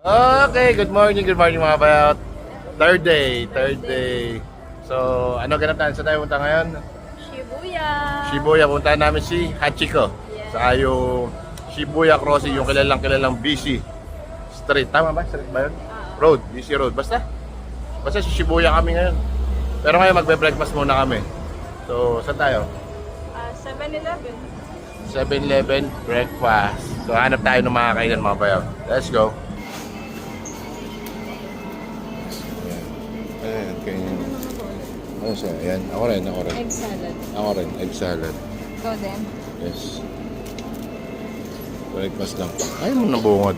Okay, good morning, good morning mga bayot. Third day, third day. So, ano ganap natin? Saan tayo punta ngayon? Shibuya. Shibuya, punta namin si Hachiko. Yes. Sa yung Shibuya Crossing, yung kilalang kilalang busy street. Tama ba? Street ba yun? Road, busy road. Basta. Basta si Shibuya kami ngayon. Pero ngayon magbe-breakfast muna kami. So, saan tayo? Ah, 7-Eleven. 7-Eleven breakfast. So, hanap tayo ng mga kainan mga bayaw. Let's go. Ayan, kainin. Ano siya? Ayan, ako rin, ako rin. Egg salad. Ako rin, egg salad. Go then. Yes. Breakfast lang. Ayaw mo ng bungod.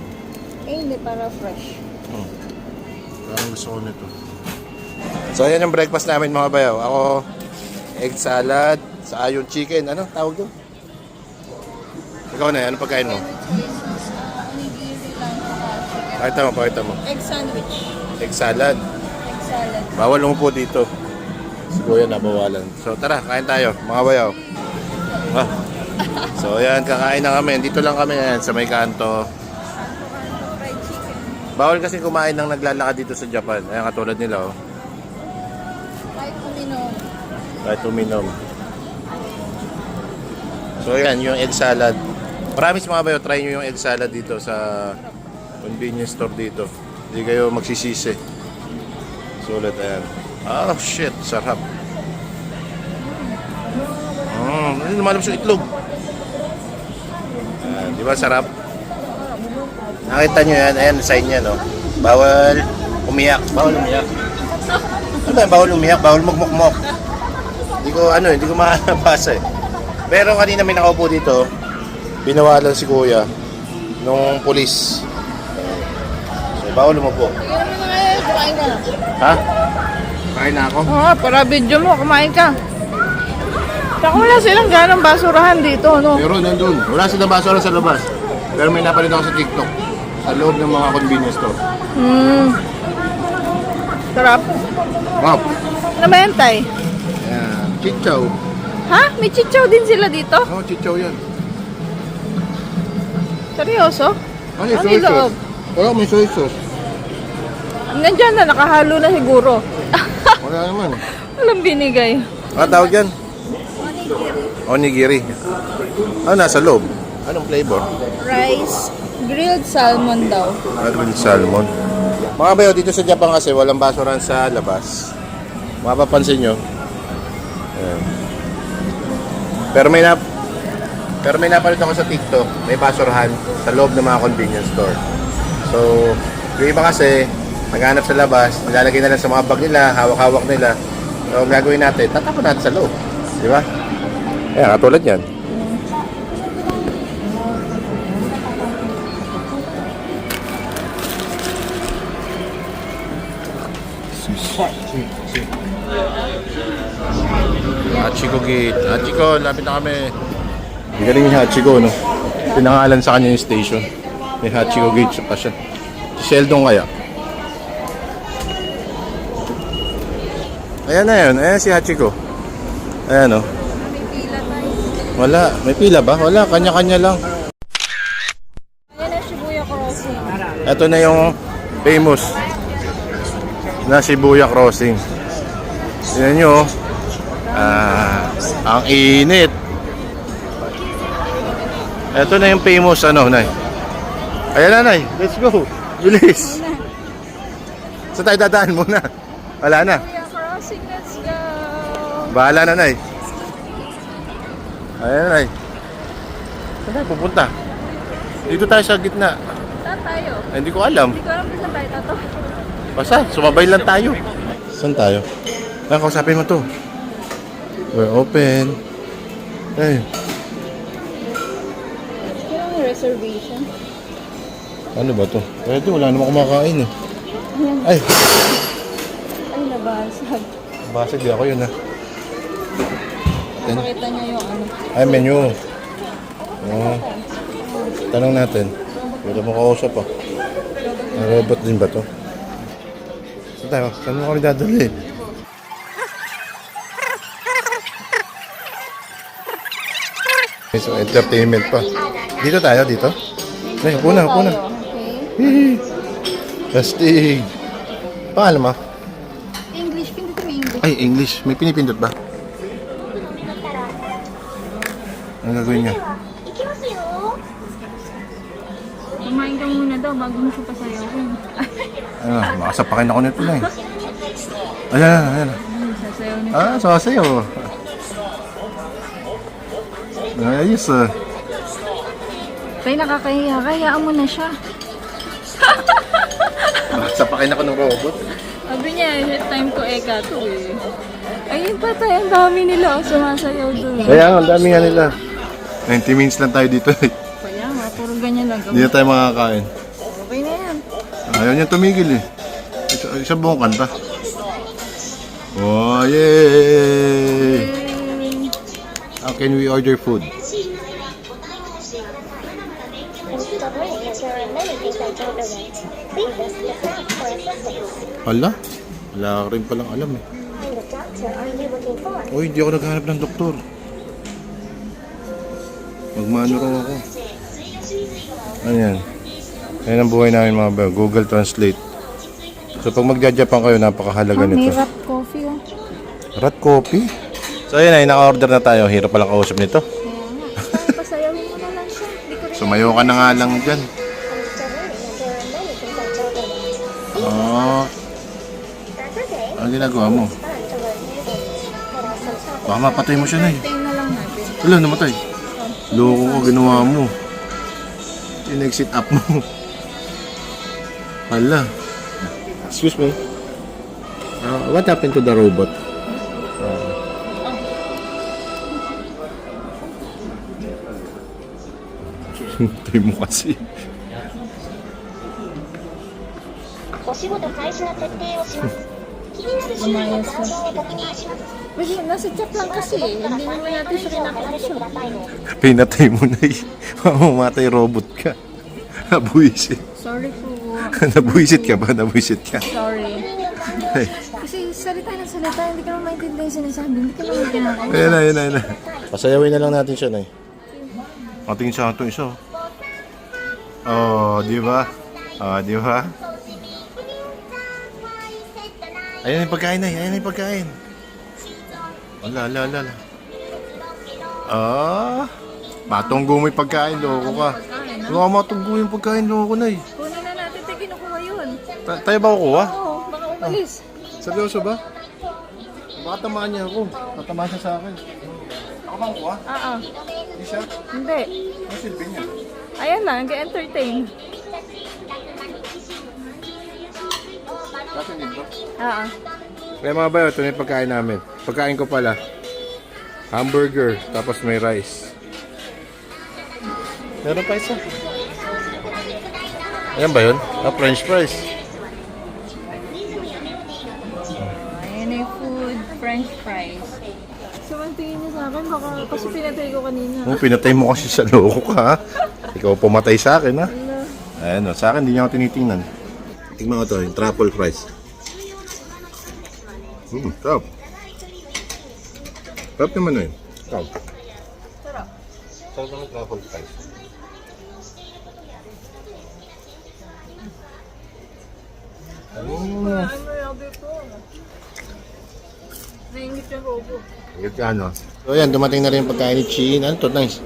Eh, hindi para fresh. Hmm. Parang gusto ko nito. So, ayan yung breakfast namin mga bayaw. Ako, egg salad, sa yung chicken. Ano tawag doon? Ikaw na, ano pagkain mo? Pakita mo, pakita mo. Egg sandwich. Egg salad. Salad. Bawal mo po dito. Siguro yan nabawalan. So tara, kain tayo, mga bayaw. Ah. So ayan, kakain na kami. Dito lang kami yan, sa may kanto. Fried chicken. Bawal kasi kumain ng naglalakad dito sa Japan. Ayan, katulad nila, oh. Kahit uminom. Kahit uminom. So ayan, yung egg salad. Promise mga bayo, try nyo yung egg salad dito sa convenience store dito. Hindi kayo magsisisi. Sulit, ayan. Oh, shit. Sarap. Mm, ano lumalabas yung itlog? Ayan, di ba sarap? Nakita nyo yan, ayan, sign niya, no? Bawal umiyak. Bawal umiyak. Ano ba, bawal umiyak, bawal magmukmok. Hindi ko, ano, hindi ko makapasa eh. Pero kanina may nakaupo dito, binawalan si kuya nung pulis. So, bawal umupo. Na. Kumain ka. Ha? Kain na ako? Oo, para video mo. Kumain ka. Saka wala silang ganang basurahan dito, no? Pero nandun, wala silang basura sa labas. Pero may napalit ako sa TikTok. Sa loob ng mga convenience store. Hmm. Sarap. Wow! Ano ba yan, Tay? Ayan. Chichaw. Ha? May chichaw din sila dito? Oh, chichaw yan. Seryoso? Ano Ang iloob? Wala, may soy sauce. Nandyan na, nakahalo na siguro. Wala naman. Walang binigay. Ano tawag yan? Onigiri. Ano nasa loob? Anong flavor? Rice, grilled salmon daw. Grilled salmon. Mga bayo, dito sa Japan kasi walang basuran sa labas. Mapapansin nyo. Ayan. Pero may na pero may napalit ako sa TikTok, may basurahan sa loob ng mga convenience store. So, yung iba kasi, naghanap sa labas, nilalagay na lang sa mga bag nila, hawak-hawak nila. So, ang gagawin natin, tatapon natin sa loob. Di ba? Ayan, katulad yan. Hachiko Gate. Hachiko, lapit na kami. Ang galing yung Hachiko, no? Pinangalan sa kanya yung station. May Hachiko Gate pa siya. Si Sheldon kaya. Ayan na yun. Ayan si Hachiko. Ayan, no? Wala. May pila ba? Wala. Kanya-kanya lang. Ayan na Shibuya Crossing. Ito na yung famous na Shibuya Crossing. Tignan nyo, oh. ah, ang init. Ito na yung famous ano, Nay. Ayan na, Nay. Let's go. Bilis. Saan tayo dadaan muna? Wala na. Bahala na, Nay. Ayan, Nay. Saan tayo pupunta? Dito tayo sa gitna. Saan tayo? Eh, Hindi ko alam. Hindi ko alam kung saan tayo tato. Basta, sumabay lang tayo. Saan tayo? Ah, kausapin mo to. We're open. Ay, Kailangan reservation. ano ba to? Pwede, wala namang kumakain eh. Ayan. Ay, Ay, nabasag. basag di ako yun ah. Ten. Pakita niya yung ano. Ay, menu. Oo. Tanong natin. Pwede mo kausap ah. Ang robot din ba to? Saan tayo? Saan mo kami dadali? So, entertainment pa. Dito tayo, dito? Ay, upo na, upo na. Okay. Hihi. Astig. Paano ma? English, pinito mo English. Ay, English. May pinipindot ba? Ano gagawin niya? Kumain ka muna daw bago mo siya pasayawin. Ano, makasapakin ako nito na eh. Ayan, ayan, ayan. Sasayaw na. Ah, sasayaw. Ayos ah. Tay, nakakahiya. Kayaan mo na siya. Makasapakin ako ng robot. Sabi niya, time ko eka to eh. Ayun pa tayo, ang dami nila sumasayaw doon. Kaya ang dami nga nila. 90 minutes lang tayo dito eh. Kaya nga, puro ganyan lang. Hindi na tayo makakain. Okay na yan. Ayaw niya tumigil eh. Isa, isa buong kanta. Oh, yay! How can we order food? Hala? Wala ka rin palang alam eh. Uy, hindi ako naghanap ng doktor. Magmano raw ako. Ano yan? Yan ang buhay namin mga ba. Google Translate. So pag magja-Japan kayo, napakahalaga Ah, may nito. wrap coffee oh. Rat coffee? So yun ay, naka-order na tayo. Hirap palang kausap nito. Pasayawin mo na lang siya. Sumayo ka na nga lang dyan. Okay. Ano ginagawa mo? Baka mapatay mo siya na eh. Wala, namatay. Loko ko, ginawa mo. In-exit up mo. Hala. Excuse me. Uh, what happened to the robot? Hintay mo kasi. お仕事開始の設定をします。 Lumayas ka. Kasi nasa chat lang kasi eh. Hindi naman natin siya kinakakusyon. Pinatay mo na eh. Mamamatay robot ka. Nabuisit. Sorry po. Nabuisit ka ba? Nabuisit ka? Sorry. Ay. Kasi salita ng salita, hindi ka naman maintindihan yung sinasabi. Hindi ka naman kinakausap. Ayun na, ayun na, ayun na. Pasayawin na lang natin siya, Nay. Ating sa ato isa. oh. Oh, di ba? Oh, di ba? Ayan yung pagkain, Nay. Ayan yung pagkain. Ala, ala, ala, ala. Ah, matunggo mo yung pagkain, loko ka. Wala matunggo yung pagkain, loko, Nay. Kunin na natin, tayo kinukuha yun. Ta- tayo ba kukuha? Oo, baka umalis. Seryoso ba? Baka tamaan niya ako. Tatamaan siya sa akin. Ako bang kuha? Ah, ah. Hindi siya. Hindi. Ano silbi niya? Ayan lang, nag-entertain. Kasi? Ah, ah. Kaya mga bayo, ito na yung pagkain namin. Pagkain ko pala. Hamburger, tapos may rice. Meron pa isa. Ayan ba yun? Ah, french fries. Ayan na yung food, french fries. So, ang tingin niya sa akin, baka kasi pinatay ko kanina. Oh, pinatay mo kasi sa loko ka, ha? Ikaw pumatay sa akin, ha? Ayan, sa akin, hindi niya ako tinitingnan. Tingnan ko to, yung truffle fries. Hmm, sarap. Sarap naman eh. Sarap. Sarap. Sarap naman truffle fries. Mm. Ano yung dito? Naingit yung robo. Good ka, ano? So, yan, dumating na rin yung pagkain ni Chin. Ano to? Nice.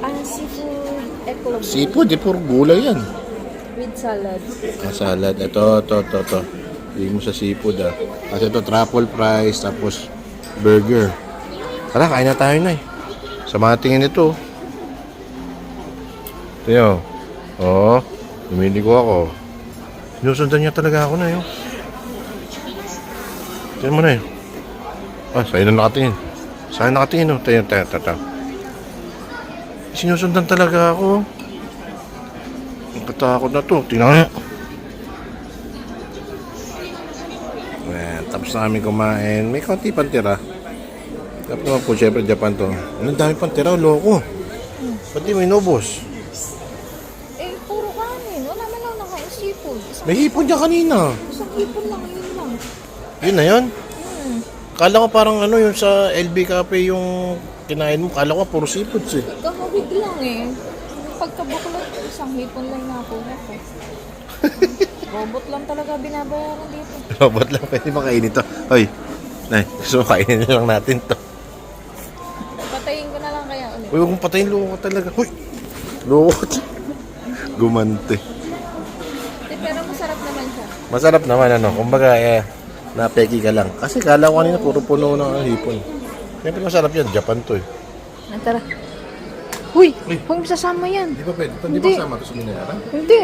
Ah, seafood Seafood, di puro gulay yan. Salad. Ah, salad. Ito, ito, ito, ito. Hindi mo sa seafood, ah. Kasi ito, truffle fries, tapos burger. Tara, kain na tayo na eh. Sa mga tingin ito. Ito yun. Oo. Oh, lumiligo ako. Sinusundan niya talaga ako na yun. Tingnan mo na yun. Ah, sa'yo na nakatingin. Sa'yo nakatingin, oh. Tayo, tayo, tayo, tayo. Sinusundan talaga ako. Ang katakot na to. Tingnan. Ayan, tapos na kami kumain. May konti pang tira. Tapos naman po, syempre, Japan to. Anong dami pang tira, loko. Ba't di mo inubos? Eh, puro kanin. Wala man lang nakain seafood. Isang, May hipon dyan kanina. isang hipon lang, yun lang. Yun na yun. Hmm. Kala ko parang ano yung sa LB Cafe yung kinain mo. Kala ko puro seafoods eh. Kahawig lang eh. Pagkabuklat, isang hipon lang nakuha ko. Robot lang talaga binabayaran dito. Robot lang pwede makainin to. Hoy, Nay, gusto mo kainin na lang natin to. Patayin ko na lang kaya ulit. Uy, huwag mong patayin loko ka talaga. Hoy, loko. Gumante. Eh, pero masarap naman siya. Masarap naman ano, kumbaga eh, napeki ka lang. Kasi kala ko kanina puro puno ng hipon. Siyempre masarap yan, Japan to eh. Ah, tara. Uy, Uy. huwag mo sasama yan. Di ba pwede? Di Hindi. ba kasama to sa binayaran? Hindi.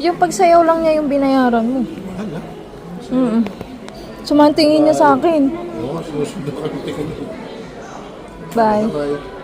Yung pagsayaw lang niya yung binayaran mo. Hala. Mm Sumantingin niya sa akin. Oo, susunod tingin. Bye. Bye.